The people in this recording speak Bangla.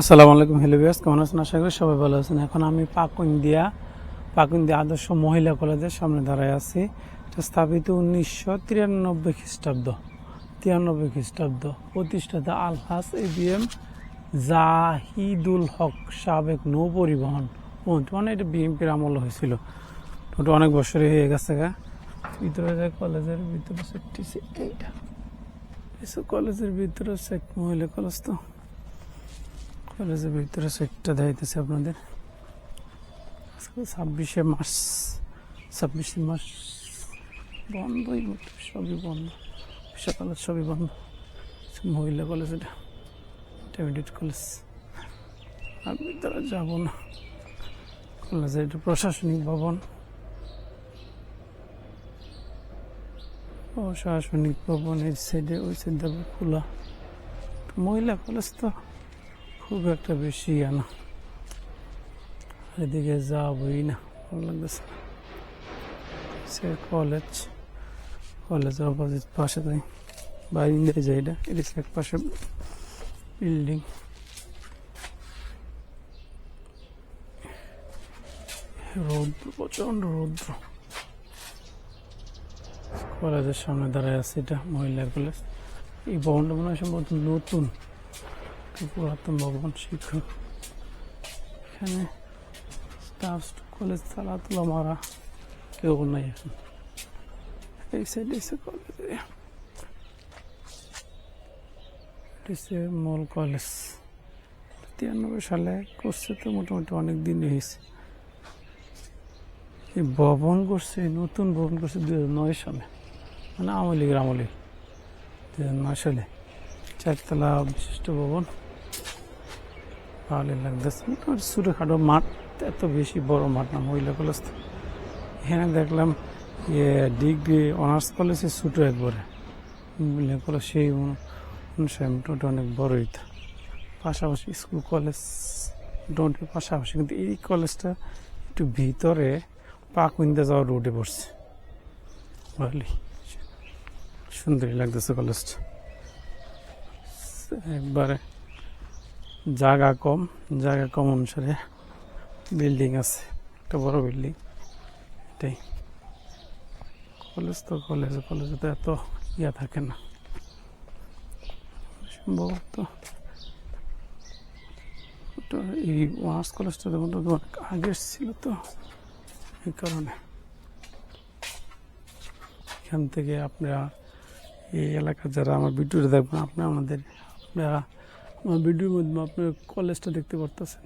আসসালামু আলাইকুম, হ্যালো বিয়াস কেমন আছেন? আশা করি সবাই ভালো আছেন। এখন আমি পাকুন্দিয়া পাকুন্দিয়া আদর্শ মহিলা কলেজের সামনে দাঁড়ায় আছি। এটা স্থাপিত উনিশশো তিরানব্বই খ্রিস্টাব্দ তিরানব্বই খ্রিস্টাব্দ। প্রতিষ্ঠাতা আলহাস A B M Zahidul Haque সাবেক নৌ পরিবহন মন্ত্রী। মানে এটা বিএনপির আমল হয়েছিল। ওটা অনেক বছরই হয়ে গেছে গা। ভিতরে যায় কলেজের ভিতরে এইটা। কলেজের ভিতরে সেট মহিলা কলেজ তো। কলেজের ভিতরে সেটটা দেখাইতেছে আপনাদের। ছাব্বিশে মাস ছাব্বিশে মাস বন্ধই সবই বন্ধ সকালের সবই বন্ধ। মহিলা কলেজ, এটা ইন্টারমিডিয়েট কলেজ। আর ভিতরে যাব না। কলেজে এটা প্রশাসনিক ভবন। প্রশাসনিক ভবন এই সাইডে ওই সাইডে খোলা। মহিলা কলেজ তো খুব একটা বেশি ইয়া না। এদিকে যাবই না, ভালো লাগতেছে না। সে কলেজ কলেজের অপোজিট পাশে তাই। বাইরে যাই এটা এটা এক পাশে বিল্ডিং রৌদ্র প্রচণ্ড রৌদ্র। কলেজের সামনে দাঁড়ায় আছে এটা মহিলা কলেজ এই ভবনটা মনে হয় সম্ভবত নতুন। পুরাতন ভবন শিক্ষক এখানে স্টাফ কলেজ তালা তোলা মারা, কেউ নাই এখন। এই সাইডে এসে কলেজ মল কলেজ তিরানব্বই সালে করছে তো মোটামুটি অনেক দিন হয়েছে। এই ভবন করছে, নতুন ভবন করছে দু হাজার নয় সালে। মানে আওয়ামী লীগের আমলে। দু হাজার নয় সালে। চারতলা বিশিষ্ট ভবন। ভালোই লাগতেছে ছোটোখাটো মাঠ, এত বেশি বড় মাঠ না মহিলা কলেজ এখানে দেখলাম ইয়ে ডিগ্রি অনার্স কলেজে ছোটো একবারে। মহিলা কলেজ সেই অনু- অনুসারে মোটামুটি অনেক বড়ই তো। পাশাপাশি স্কুল কলেজ, মোটামুটি পাশাপাশি, কিন্তু এই কলেজটা একটু ভিতরে পাকুইন্দা যাওয়ার রোডে পড়ছে। ভালোই সুন্দরই লাগতেছে কলেজটা। একবারে জায়গা কম জায়গা কম অনুসারে বিল্ডিং আছে, একটা বড় বিল্ডিং এটাই। কলেজ তো কলেজ কলেজে তো এত ইয়া থাকে না। সম্ভবত এই অনার্স কলেজটা মোটামুটি অনেক আগের ছিল তো, এই কারণে। এখান থেকে আপনারা এই এলাকার যারা আমার ভিডিওটা দেখবেন, আপনারা আমাদের, আপনারা আমার ভিডিওর মধ্যে আপনার কলেজটা দেখতে পারতেছেন।